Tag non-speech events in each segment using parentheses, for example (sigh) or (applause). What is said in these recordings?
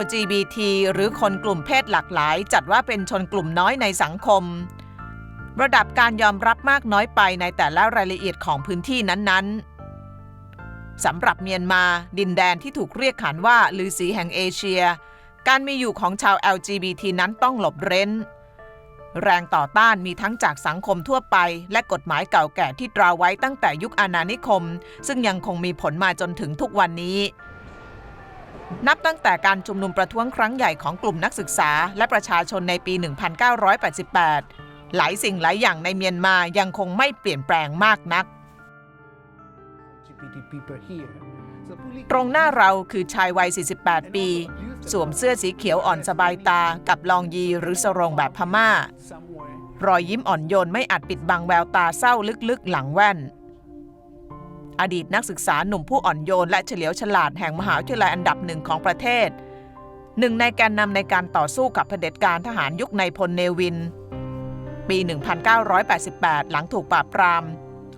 LGBT หรือคนกลุ่มเพศหลากหลาย จัดว่าเป็นชนกลุ่มน้อยในสังคม ระดับการยอมรับมากน้อยไปในแต่ละรายละเอียดของพื้นที่นั้นๆ สำหรับเมียนมา ดินแดนที่ถูกเรียกขานว่าลือสีแห่งเอเชีย การมีอยู่ของชาว LGBT นั้นต้องหลบเร้นแรงต่อต้านมีทั้งจากสังคมทั่วไปและกฎหมายเก่าแก่ที่ตราไว้ตั้งแต่ยุคอาณานิคม ซึ่งยังคงมีผลมาจนถึงทุกวันนี้นับตั้งแต่การชุมนุมประท้วงครั้งใหญ่ของกลุ่มนักศึกษาและประชาชนในปี 1988 หลายสิ่งหลายอย่างในเมียนมายังคงไม่เปลี่ยนแปลงมากนัก ตรงหน้าเราคือชายวัย 48 ปี สวมเสื้อสีเขียวอ่อนสบายตากับลองยีหรือสรงแบบพม่า รอยยิ้มอ่อนโยนไม่อาจปิดบังแววตาเศร้าลึกๆหลังแว่นอดีตนักศึกษาหนุ่มผู้อ่อนโยน และเฉลียวฉลาดแห่งมหาวิทยาลัยอันดับหนึ่งของประเทศ หนึ่งในแกนนำในการต่อสู้กับเผด็จการทหารยุคในพลเนวิน ปี 1988 หลังถูกปราบปราม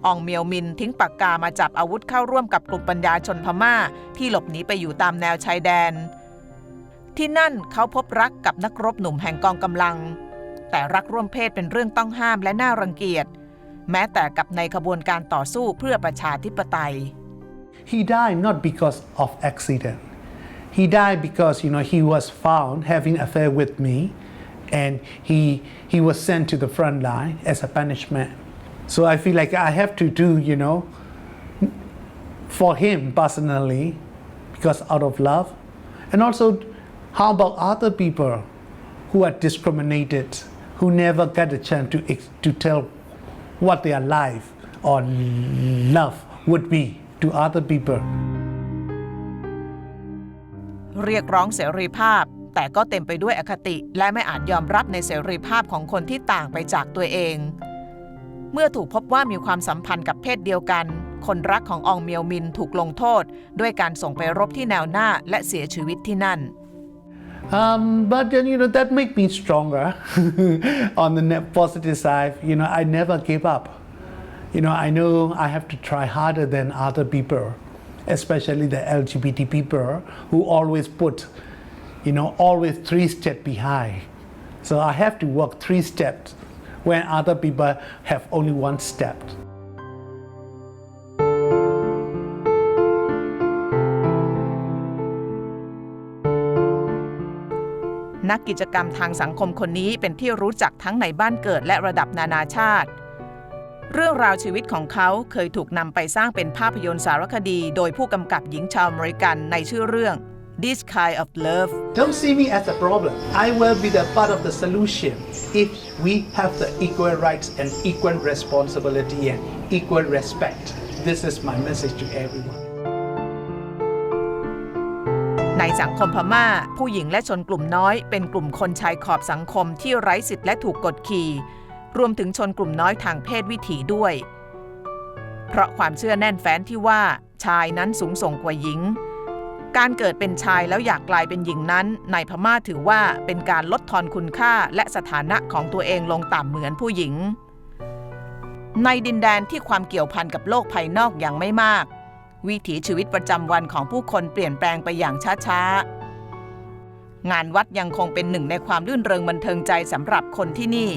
องเมียวมินทิ้งปากกา มาจับอาวุธเข้าร่วมกับกลุ่มปัญญาชนพม่าที่หลบหนีไปอยู่ตามแนวชายแดน ที่นั่นเขาพบรักกับนักรบหนุ่มแห่งกองกำลัง แต่รักร่วมเพศเป็นเรื่องต้องห้ามและน่ารังเกียจแม้แต่กับในขบวนการต่อสู้เพื่อประชาธิปไตย He died not because of accident. He died because you know he was found having affair with me, and he he was sent to the front line as a punishment. So I feel like I have to do you know for him personally because out of love, and also how about other people who are discriminated, who never got a chance to to tell what their life or love would be to other people เรียกร้องเสรีภาพแต่ก็เต็มไปด้วยอคติและไม่อาจยอมรับในเสรีภาพของคนที่ต่างไปจากตัวเอง เมื่อถูกพบว่ามีความสัมพันธ์กับเพศเดียวกัน คนรักของอองเมียวมินถูกลงโทษ ด้วยการส่งไปรบที่แนวหน้าและเสียชีวิตที่นั่น Um, but then you know that make me stronger (laughs) on the positive side. You know, I never give up. You know, I know I have to try harder than other people, especially the LGBT people who always put, you know, always three steps behind. So I have to walk three steps when other people have only one step. นักกิจกรรมทางสังคมคนนี้เป็นที่รู้จักทั้งในบ้านเกิดและระดับนานาชาติ เรื่องราวชีวิตของเขาเคยถูกนำไปสร้างเป็นภาพยนตร์สารคดี โดยผู้กำกับหญิงชาวอเมริกันในชื่อเรื่อง This kind of love Don't see me as a problem I will be the part of the solution if we have the equal rights and equal responsibility and equal respect This is my message to everyone ในสังคมพมา่า ผู้หญิงและชนกลุ่มน้อย เป็นกลุ่มคนชายขอบสังคมที่ไร้สิทธิและถูกกดขี่ รวมถึงชนกลุ่มน้อยทางเพศวิถีด้วย เพราะความเชื่อแน่นแฟ้นที่ว่า ชายนั้นสูงส่งกว่าหญิง การเกิดเป็นชายแล้วอยากกลายเป็นหญิงนั้น ในพม่าถือว่าเป็นการลดทอนคุณค่าและสถานะของตัวเองลงต่ำเหมือนผู้หญิง ในดินแดนที่ความเกี่ยวพันกับโลกภายนอกอย่างไม่มากวิถีชีวิตประจำวันของผู้คนเปลี่ยนแปลงไปอย่างช้าๆ งานวัดยังคงเป็นหนึ่งในความรื่นเริงบันเทิงใจสำหรับคนที่นี่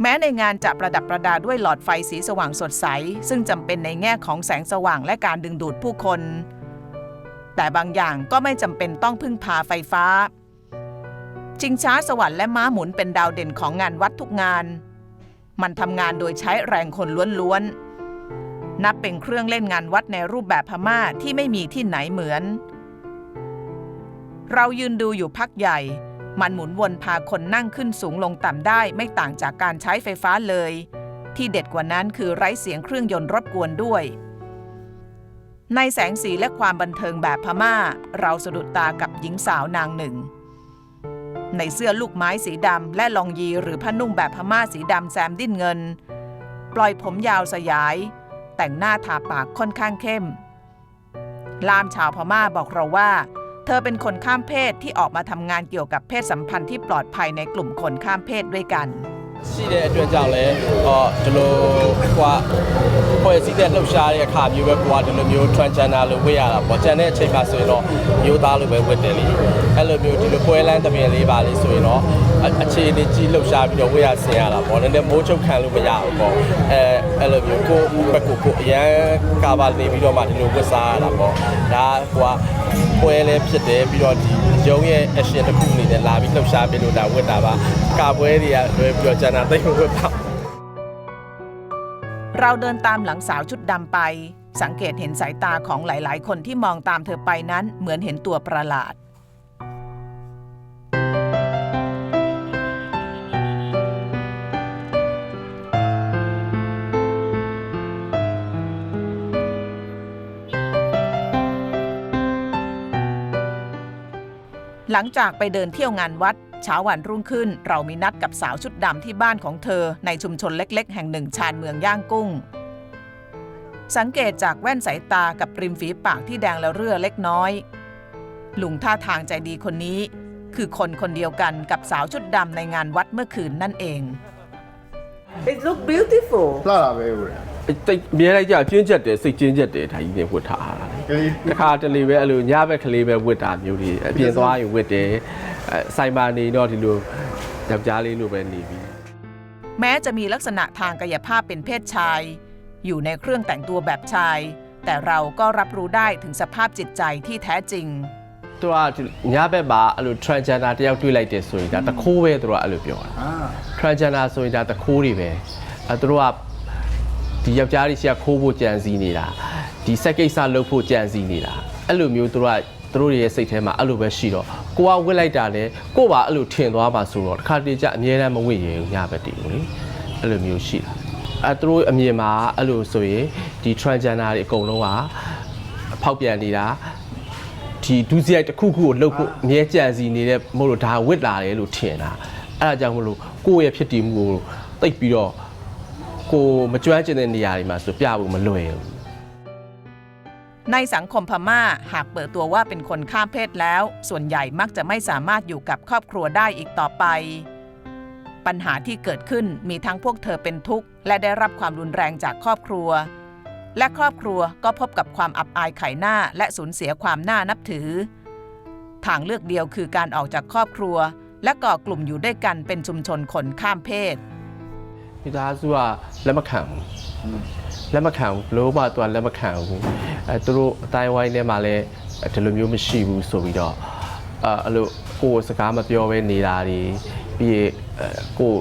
แม้ในงานจะประดับประดาด้วยหลอดไฟสีสว่างสดใส ซึ่งจำเป็นในแง่ของแสงสว่างและการดึงดูดผู้คน แต่บางอย่างก็ไม่จำเป็นต้องพึ่งพาไฟฟ้าชิงช้าสวรรค์และม้าหมุนเป็นดาวเด่นของงานวัดทุกงาน มันทำงานโดยใช้แรงคนล้วนๆนับเป็นเครื่องเล่นงานวัดในรูปแบบพม่าที่ไม่มีที่ไหนเหมือน เรายืนดูอยู่พักใหญ่ มันหมุนวนพาคนนั่งขึ้นสูงลงต่ำได้ไม่ต่างจากการใช้ไฟฟ้าเลย ที่เด็ดกว่านั้นคือไร้เสียงเครื่องยนต์รบกวนด้วย ในแสงสีและความบันเทิงแบบพม่าเราสะดุดตากับหญิงสาวนางหนึ่ง ในเสื้อลูกไม้สีดำและลองยีหรือผ้านุ่งแบบพม่าสีดำแซมดิ้นเงิน ปล่อยผมยาวสยายแต่งหน้าทาปากค่อนข้างเข้ม ลามชาวพม่าบอกเราว่า เธอเป็นคนข้ามเพศที่ออกมาทำงานเกี่ยวกับเพศสัมพันธ์ที่ปลอดภัยในกลุ่มคนข้ามเพศด้วยกันရှိတဲ့အတွက်ကြောင့်လည်းဟောဒီလိုကွာဖွဲ့စည်းတဲ့လှုပ်ရှားတဲ့အခါမျိုးပဲကွာဒီလိုမျိုး transgender လို့ဝတ်ရတာပေါ့ကျန်တဲ့အချိန်မှာဆိုရင်တော့မျိုးသားလို့ပဲဝတ်တယ်လေအဲ့လိုမျိုးဒီလိုပွဲလန်းတပင်လေးပါလေးဆိုရင်တော့အခြေအနေကြီးလှုပ်ရှားပြီးတော့ဝတ်ရဆင်ရတာပေါ့နည်းနည်းမိုးချုပ်ခံလို့မရဘူးပေါ့အဲအဲ့လိုမျိုးကိုယ့်ဘက်ကိုကိုယ်အရန်ကာဘာနေပြီးတော့မှဒီလိုဝတ်စားရတာပေါ့ဒါကွာပွဲလည်းဖြစ်တယ်ပြီးတော့ဒီုံးရဲ့ action တစ်ခုအနေနဲ့လာပြီးလှုပ်ရှားပေးလို့ဒါဝတ်တာပါကာပွဲတွေကလွယ်ပြော့ျန်တာသိါเราเดินตามหลังสาวชุดดำไป สังเกตเห็นสายตาของหลาย ๆ คนที่มองตามเธอไปนั้นเหมือนเห็นตัวประหลาดหลังจากไปเดินเที่ยวงานวัด เช้าวันรุ่งขึ้น เรามีนัดกับสาวชุดดำที่บ้านของเธอในชุมชนเล็กๆ แห่งหนึ่งชานเมืองย่างกุ้ง สังเกตจากแว่นสายตากับริมฝีปากที่แดงและเรือเล็กน้อยลุงท่าทางใจดีคนนี้คือคนคนเดียวกันกับสาวชุดดำในงานวัดเมื่อคืนนั่นเอง It look beautiful. Clara b e r y มีอะได้จะปิ้นเจ็ดเดสิจินเจ็ดเดถ้ายิ่ยเวทาแต่ขาดเลีเวอลูย่าเวคลีไปเวตามอยู่ดีเพียงตัวอยู่เวทเดไซมานีนอที่ดูจับจ้าลีรูเป็นดีแม้จะมีลักษณะทางกายภาพเป็นเพศชายอยู่ในเครื่องแต่งตัวแบบชายแต่เราก็รับรู้ได้ถึงสภาพจิตใจที่แท้จริงตัวย่าเปบาอะลูทรานเจนาที่เอาตัวไรเดสุยดาตะคู่เวตัวอะลูเปียวทรานเจนาสุยดาตะคู่รีเวอตัวဒီယောက်ျားတွေရှိကခိုးဖို့ကြံစည်နေတာဒီဆက်ကိစ္စလုပ်ဖို့ကြံစည်နေတာအဲ့လိုမျိုးတို့ကသူတို့ရဲ့စိတ်ထဲမှာအဲ့လိုပဲရှိတော့ကိုကဝစ်လိုက်တာလေကိုပါအဲ့လိုထင်သွားပါဆိုတော့တစ်ခါတည်းကျအမြဲတမ်းမဝစ်ရင်ညပဲတည်ဘူးလေအဲ့လိုမျိုးရှိတာအဲသူတို့အမြင်မှာအဲ့လိုဆိုရင်ဒီ transgender တွေအကုန်လုံးကဖောက်ပြန်နေတာဒီဒုစရိုက်တစ်ခုခုကိုလှုပ်ဖို့အမြဲကြံစီနေတဲ့မို့လို့ဒါဝစ်လာတယ်လို့ထင်တာအဲ့ဒါကြောင့်မလို့ကိုယ့်ရဲ့ဖြစ်တည်မှုကိုတိတ်ပြီးတော့กูมาช่วยเจนเนียร์มาสุดยေမှာဆိုပြในสังคมพม่าหากเปิดตัวว่าเป็นคนข้ามเพศแล้ว ส่วนใหญ่มักจะไม่สามารถอยู่กับครอบครัวได้อีกต่อไป ปัญหาที่เกิดขึ้นมีทั้งพวกเธอเป็นทุกข์ และได้รับความรุนแรงจากครอบครัว และครอบครัวก็พบกับความอับอายไข่หน้าและสูญเสียความน่านับถือ ทางเลือกเดียวคือการออกจากครอบครัว และก่อกลุ่มอยู่ด้วยกันเป็นชุมชนคนข้ามเพศမိသားစုကလက်မခံဘူးလက်မခံဘူးဘလို့မှသူကလက်မခံဘူးအဲသူတို့အတိုင်းဝိုင်းထဲမှာလည်းဒီလိုမျိုးမရှိဘူးဆိုပြီးတော့အဲအဲ့လိုကိုယ်စကားမပြောဘဲနေတာတွေပြီးရကိုယ်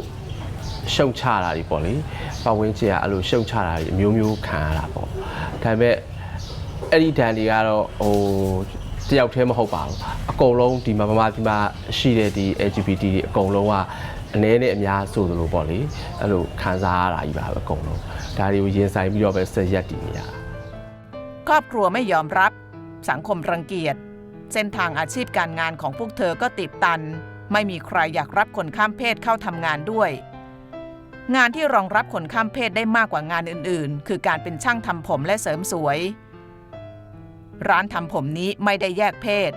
ရှုံချတာတွေပေါ့လေပတ်ဝန်းကျင်ကအဲ့လိုရှုံချတာတွေအမျိုးမျိုးခံရတာပေါ့ဒါပေမဲ့အဲ့ဒီဒဏ်တွေကတော့ဟိုတယောက်တည်းမဟုတ်ပါဘူးအကုန်လုံးဒီမှာမမဒီမှာရှိတဲ့ဒီ LGBT တွေအကုန်လုံးကအနေနဲ့အများဆိုသလိုပေါ့လေအဲ့လိုခံစားရတာကြီးပါပဲအကုန်လုံးဒါတွေကိုရင်ဆိုင်ပြီးတော့ပဲဆက်ရက်တည်နေရครอบครัวไม่ยอมรับ สังคมรังเกียจ เส้นทางอาชีพการงานของพวกเธอก็ติดตัน ไม่มีใครอยากรับคนข้ามเพศเข้าทำงานด้วย งานที่รองรับคนข้ามเพศได้มากกว่างานอื่น ๆ คือการเป็นช่างทำผมและเสริมสวย ร้านทำผมนี้ไม่ได้แยกเพศ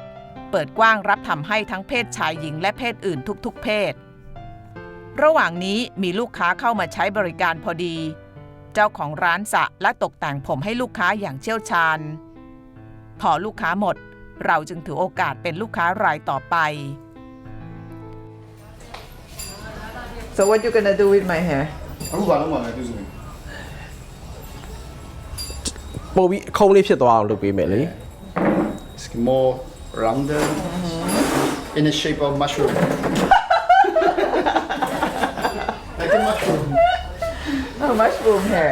เปิดกว้างรับทำให้ทั้งเพศชายหญิงและเพศอื่นทุก ๆ เพศระหว่างนี้มีลูกค้าเข้ามาใช้บริการพอดี เจ้าของร้านสระและตกแต่งผมให้ลูกค้าอย่างเชี่ยวชาญ พอลูกค้าหมดเราจึงถือโอกาสเป็นลูกค้ารายต่อไป So what you gonna do with my hair? အခုဘบလုံးမှာလဲသူဆိုရင်ပို့ပြီးခ l ံး t ေးဖြစ်သွားအော it's more rounder in the shape of mushroom much room h r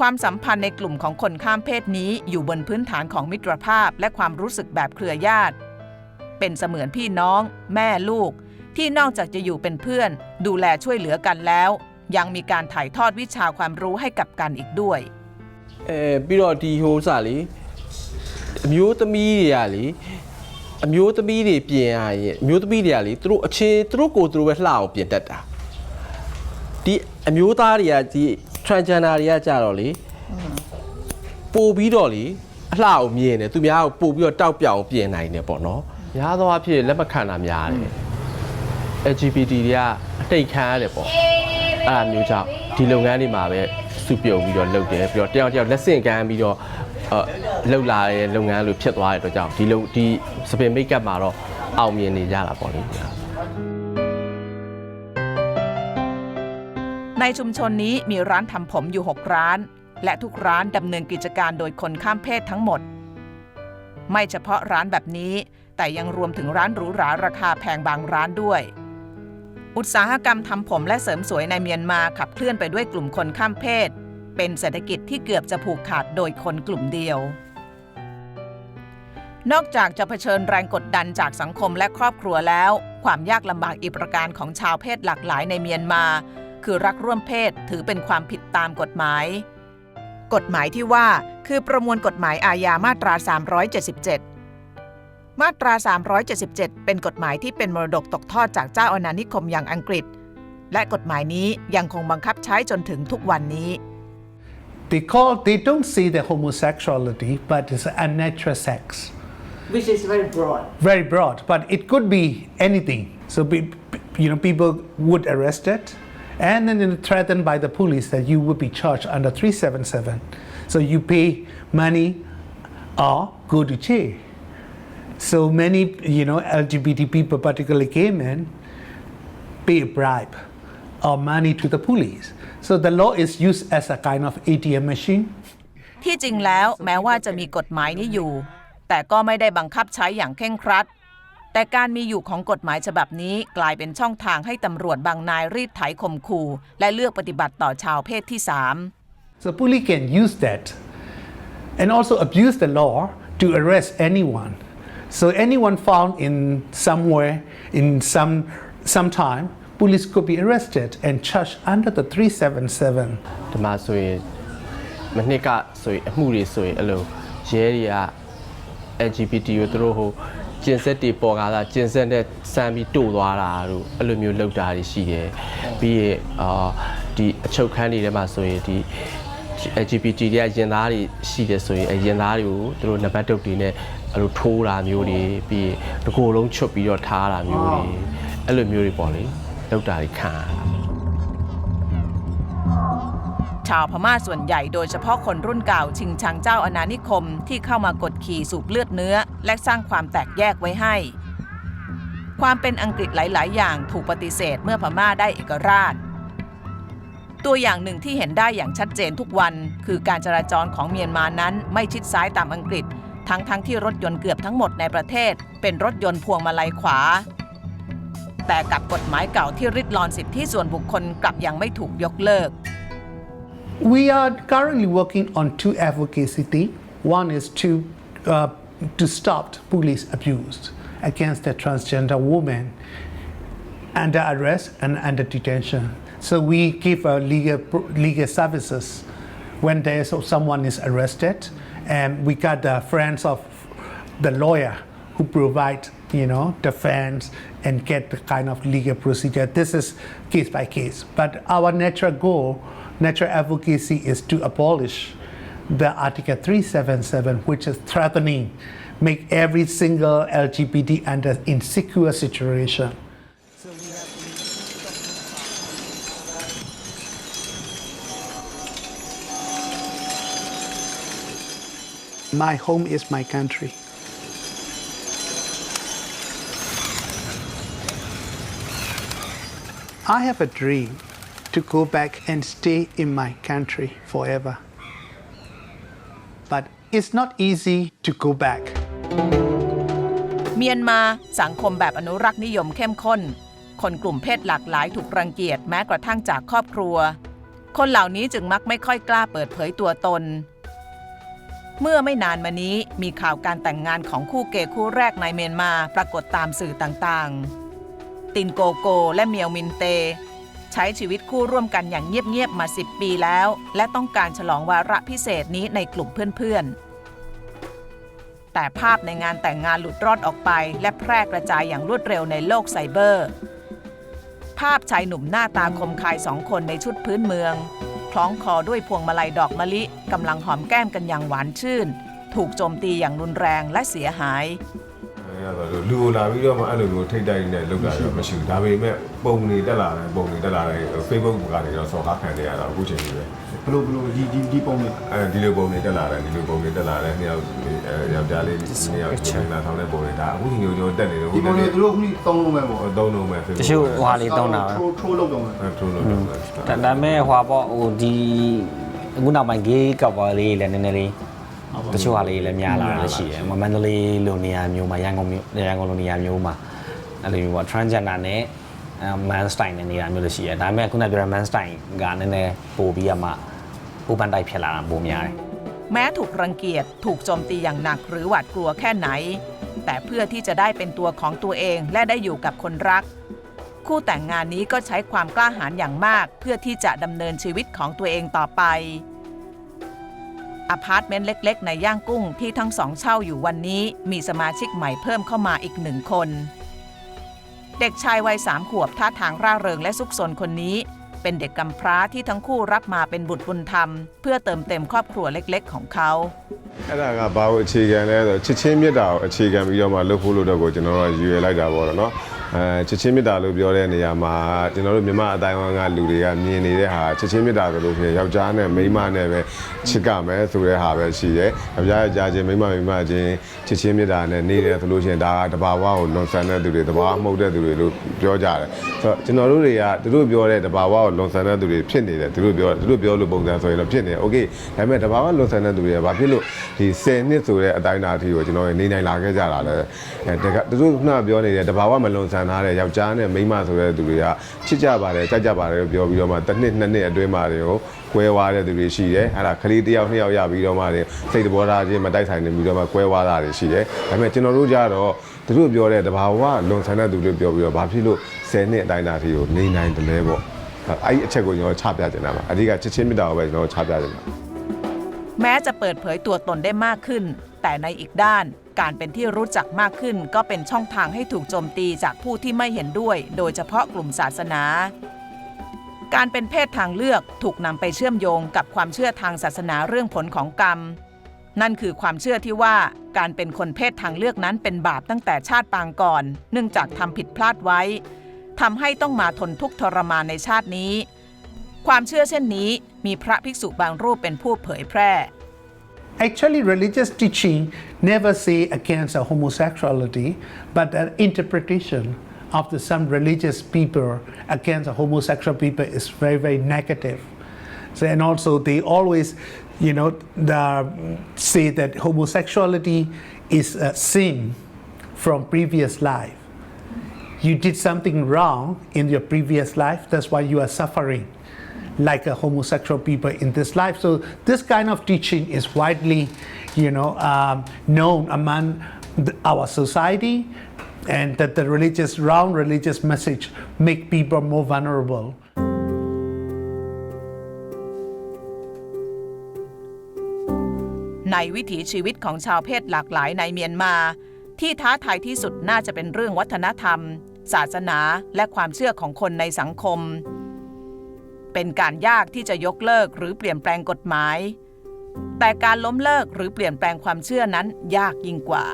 ความสัมพันธ์ในกลุ่มของคนข้ามเพศนี้อยู่บนพื้นฐานของมิตรภาพและความรู้สึกแบบเครือญาติ เป็นเสมือนพี่น้องแม่ลูกที่นอกจากจะอยู่เป็นเพื่อน ดูแลช่วยเหลือกันแล้ว ยังมีการถ่ายทอดวิชาความรู้ให้กับกันอีกด้วยเออพี่รอေีโဒီาိုิာလေအမျีုးีမီิတွေကလေีเျียးသမီးတွေပြင်ีရင်အမျိုးกမီးတွေကလေသူတို့အချင်းသဒီအမျိုးသားတွေကဒီ transgender တွေကကြတော့လေပို့ပြီးတော့လေအလှအောင်မြင်တယ်သူများကိုပို့ပြီးတော့တောက်ပြောင်ပြင်နိုင်တယ်ပေါ့နော်များသောအားဖြင့်လက်မခံတာများတယ် LGBT တွေကအတိတ်ခံရတယ်ပေါ့အဲ့အမျိုးကြောင့်ဒီလုပ်ငန်းတွေမှာပဲစုပြုံပြီးတော့လုပ်တယ်ပြီးတော့တယောက်တယောက်လက်ဆင့်ကမ်းပြီးတော့လောက်လာတဲ့လုပ်ငန်းလိုဖြစ်သွားတဲ့အတွက်ကြောင့်ဒီလိုဒီစပင်မိတ်ကပ်မှာတော့အောင်မြင်နေကြတာပေါ့လေในชุมชนนี้มีร้านทำผมอยู่ 6 ร้าน และทุกร้านดำเนินกิจการโดยคนข้ามเพศทั้งหมด ไม่เฉพาะร้านแบบนี้ แต่ยังรวมถึงร้านหรูหราราคาแพงบางร้านด้วย อุตสาหกรรมทำผมและเสริมสวยในเมียนมาขับเคลื่อนไปด้วยกลุ่มคนข้ามเพศ เป็นเศรษฐกิจที่เกือบจะผูกขาดโดยคนกลุ่มเดียว นอกจากจะเผชิญแรงกดดันจากสังคมและครอบครัวแล้ว ความยากลำบากอีกประการของชาวเพศหลากหลายในเมียนมาคือรักร่วมเพศถือเป็นความผิดตามกฎหมาย กฎหมายที่ว่าคือประมวลกฎหมายอาญามาตรา 377 มาตรา 377 เป็นกฎหมายที่เป็นมรดกตกทอดจากเจ้าอาณานิคมอย่างอังกฤษ และกฎหมายนี้ยังคงบังคับใช้จนถึงทุกวันนี้ They call they don't s e e the homosexuality but it's unnatural sex which is very broad. Very broad, but it could be anything. So, you know, people would arrest it. and then threatened by the police that you would be charged under 377. So you pay money or go to jail. So many, you know, LGBT people, particularly gay men, pay a bribe or money to the police. So the law is used as a kind of ATM machine. แต่การมีอยู่ของกฎหมายฉบับนี้กลายเป็นช่องทางให้ตำรวจบางนายรีดไถ่ข่มขู่และเลือกปฏิบัติต่อชาวเพศที่3 so police can use that and also abuse the law to arrest anyone so anyone found in somewhere in some sometime police could be arrested and charged under the 377ဒီမှာဆိုရင်မနှစ်ကဆိုရင်အမှုတွေဆိုရင်အ LGBT ကိုသူတို့ဟကျင်ဆက်တွေပေါ်လာတာကျင်ဆက်နဲ့ဆမ်းပြီးတို့သွားတာတို့အဲ့လိုမျိုးလောက်တာတွေရှိတယ်ပြီးရအာဒီအချုပ်ခန်းတွေထဲမှာဆိုရင်ဒီ LGBT တွေကရင်သားတွေရှိတယ်ဆိုရင်အရင်သားတွေကိုသူတို့နံပါတ်တုတ်တွေနဲ့အဲ့လိုထိုးတာမျိုးတွေပြီးတကူလုံးချွတ်ပြီးတော့ထားတာမျိုးတွေအဲ့လိုမျိုးတွေပေါ့လေလောက်တာတွေခံရတာชาวพม่าส่วนใหญ่โดยเฉพาะคนรุ่นเก่า ชิงชังเจ้าอาณานิคมที่เข้ามากดขี่สูบเลือดเนื้อและสร้างความแตกแยกไว้ให้ ความเป็นอังกฤษหลาย ๆ อย่างถูกปฏิเสธเมื่อพม่าได้เอกราช ตัวอย่างหนึ่งที่เห็นได้อย่างชัดเจนทุกวัน คือการจราจรของเมียนมานั้นไม่ชิดซ้ายตามอังกฤษทั้ง ๆทที่รถยนต์เกือบทั้งหมดในประเทศ เป็นรถยนต์พวงมาลัยขวา แต่กับกฎหมายเก่าที่ริดรอนสิทธิส่วนบุคคลกลับยังไม่ถูกยกเลิก We are currently working on two advocacy things. One is to, uh, to stop police abuse against the transgender women under arrest and under detention. So we give uh, legal, legal services when there's, someone is arrested and we got the uh, friends of the lawyer who provide you know, defense and get the kind of legal procedure. This is case by case. But our natural goal, natural advocacy is to abolish the Article 377, which is threatening, make every single LGBT under insecure situation. My home is my country. I have a dream to go back and stay in my country forever. But it's not easy to go back. เมียนมา สังคมแบบอนุรักษ์นิยมเข้มข้น คนกลุ่มเพศหลากหลายถูกรังเกียจแม้กระทั่งจากครอบครัว คนเหล่านี้จึงมักไม่ค่อยกล้าเปิดเผยตัวตน เมื่อไม่นานมานี้ มีข่าวการแต่งงานของคู่เกย์คู่แรกในเมียนมาปรากฏตามสื่อต่างๆตินโกโกและเมียวมินเต ใช้ชีวิตคู่ร่วมกันอย่างเงียบ ๆ มา 10 ปีแล้ว และต้องการฉลองวาระพิเศษนี้ในกลุ่มเพื่อน ๆ แต่ภาพในงานแต่งงานหลุดรอดออกไป และแพร่กระจายอย่างรวดเร็วในโลกไซเบอร์ ภาพชายหนุ่มหน้าตาคมคายสองคนในชุดพื้นเมือง คล้องคอด้วยพวงมาลัยดอกมะลิ กำลังหอมแก้มกันอย่างหวานชื่น ถูกโจมตีอย่างรุนแรงและเสียหายရပါလို့လူကိုလာပြီးတော့မှအဲ့လိုမျိုးထိတ်တိုက်နေလောက်တာတော့မရှိဘူးဒါပေမဲ့ပုံတွေတက်လာတယ်ပုံတွေတက်လာတယ် Facebook ကနေတော့ဆော်ကားခံနေရတာအခုချိန်ကြီးပဲဘလို့ဘလို့ဒီဒီဒီပုံတွေအဲဒီလိုပုံတွေတက်လာတယ်ဒီလိုပုံတွေတက်လာတယ်နှစ်ယောက်ယောက်ျားလေးနှစ်ယောက်ချိုင်းလာထောင်းတဲ့ပုံတွေဒါအခုချိန်ကြီးတော့တက်နေတော့ဒီပုံတွေသူတို့အခုသုံးလုံးပဲပေါ့သုံးလုံးပဲ Facebook တချို့ဟွာလေးသုံးတာပဲ troll လုပ်တော့မယ် troll လုပ်တော့မယ်ဒါပေမဲ့ဟွာပေါ့ဟိုဒီအခုနောက်ပိုင်း gay cover လေးလည်းနည်းနည်းလေးတချို့ဟာလေးလည်းများလာတာရှိတယ်မန္တလေးလိုနေရာမျိုးမှာရန်ကုန်မျိုးရန်ကုန်လိုနေရာမျိုးမှာအဲ့လိုမျိုးပေါ့ transgender နဲ့ man style နဲ့နေတာမျိုးလို့ရှိတယ်ဒါပေမဲ့ခုနပြောတဲ့ man style ကနည်းနည်းပိုပြီးရမှပိုပဖြစ်လာတာပိုများတယ်แม้ถูกรังเกียจถูกโจมตีอย่างหนักหรือหวาดกลัวแค่ไหน แต่เพื่อที่จะได้เป็นตัวของตัวเองและได้อยู่กับคนรัก คู่แต่งงานนี้ก็ใช้ความกล้าหาญอย่างมาก เพื่อที่จะดำเนินชีวิตของตัวเองต่อไปอพาร์ตเมนต์เล็กๆในย่างกุ้งที่ทั้งสองเช่าอยู่วันนี้ มีสมาชิกใหม่เพิ่มเข้ามาอีกหนึ่งคน เด็กชายวัยสามขวบท่าทางร่าเริงและซุกซนคนนี้เป็นเด็กกำพร้าที่ทั้งคู่รับมาเป็นบุตรบุญธรรมเพื่อเติมเต็มครอบครัวเล็ก ๆ ของเขา่รากบวชีกเนยชชมีดาวชีกมีอมาลูกกจีนอรยูไลดาบเนาะเออเชมีดาวลูกเบียวเรียนี่ยมาจีนทร์ลูกม่มาได้วางานลูกเรียนมีในี่ได้หาชเชชมีดาลูกเรียนยาวจานเนี่ยไม่มาเนี่ยเวชิกามะสุเรหาเว้ยสิ่งเอ๋ยเอ๋จาจยาจีไม่มาไม่มาจีชเชชมีดาวเนี่ยในเรื่องลูกเรียนด่าตบ้าว่าหนุนเซนเนี่ยดูเรื่องตบ้าวมดเรี่อดูเรลูกเบียวจ้าเลยจันทร์ูกเรียนดูเบียวเรียนตบ้าว่าလွန်ဆန်တဲ့သူတွေဖြစ်နေတယ်သူတို့ပြောသူတို့ပြောလို့ပုံစံဆိုရင်တော့ဖြစ်နေတယ်โอเคဒါပေမဲ့တဘာဝလွန်ဆန်တဲ့သူတွေကဘာဖြစ်လို့ဒီ10နှစ်ဆိုတဲ့အတိုင်းအတာအထိကိုကျွန်တော်နေနိုင်လာခဲ့ကြတာလဲအဲသူတို့ခုနပြောနေတဲ့တဘာဝမလွန်ဆန်ထားတဲ့ယောက်ျားနဲ့မိန်းမဆိုတဲ့သူတွေကချစ်ကြပါတယ်ကြိုက်ကြပါတယ်လို့ပြောပြီးတော့မှတစ်နှစ်နှစ်နှစ်အတွင်းမှာတွေကိုကွဲဝါတဲ့သူတွေရှိတယ်အဲ့ဒါခလေးတစ်ယောက်နှစ်ယောက်ရပြီးတော့မှစိတ်သဘောထားချင်းမတိုက်ဆိုင်နေပြီးတော့မှကွဲဝါတာတွေရှိတယ်ဒါပေမဲ့ကျွန်တော်တို့ကြတော့သူတို့ပြောတဲ့တဘာဝလွန်ဆန်တဲ့သူတွေပြောပြီးတော့ဘာဖြစ်လို့10နှစ်အတိုင်းအတာအထိကိုနေနိုင်တယ်လဲပေါ့အဲ့အချက်ကိုကျွန်တော်ခมาอันนี้ก็ါအဓိကချက်ချင်းမေတ္ชာบยาจีนျွแม้จะเปิดเผยตัวตนได้มากขึ้น แต่ในอีกด้านการเป็นที่รู้จักมากขึ้นก็เป็นช่องทางให้ถูกโจมตีจากผู้ที่ไม่เห็นด้วย โดยเฉพาะกลุ่มศาสนา การเป็นเพศทางเลือกถูกนำไปเชื่อมโยงกับความเชื่อทางศาสนาเรื่องผลของกรรม นั่นคือความเชื่อที่ว่า การเป็นคนเพศทางเลือกนั้นเป็นบาปตั้งแต่ชาติปางก่อน เนื่องจากทำผิดพลาดไว้ทำให้ต้องมาทนทุกข์ทรมานในชาตินี้ ความเชื่อเช่นนี้มีพระภิกษุบางรูปเป็นผู้เผยแพร่ Actually, religious teaching never say against homosexuality, but the interpretation of the, some religious people against homosexual people is very, very negative. So, and also, they always, you know, the, say that homosexuality is a sin from previous life. You did something wrong in your previous life, that's why you are suffering like a homosexual people in this life. So this kind of teaching is widely, you know, um, known among the, our society, and that the religious round religious message make people more vulnerable. In ศาสนาและความเชื่อของคนในสังคม เป็นการยากที่จะยกเลิกหรือเปลี่ยนแปลงกฎหมาย แต่การล้มเลิกหรือเปลี่ยนแปลงความเชื่อนั้นยากยิ่งกว่า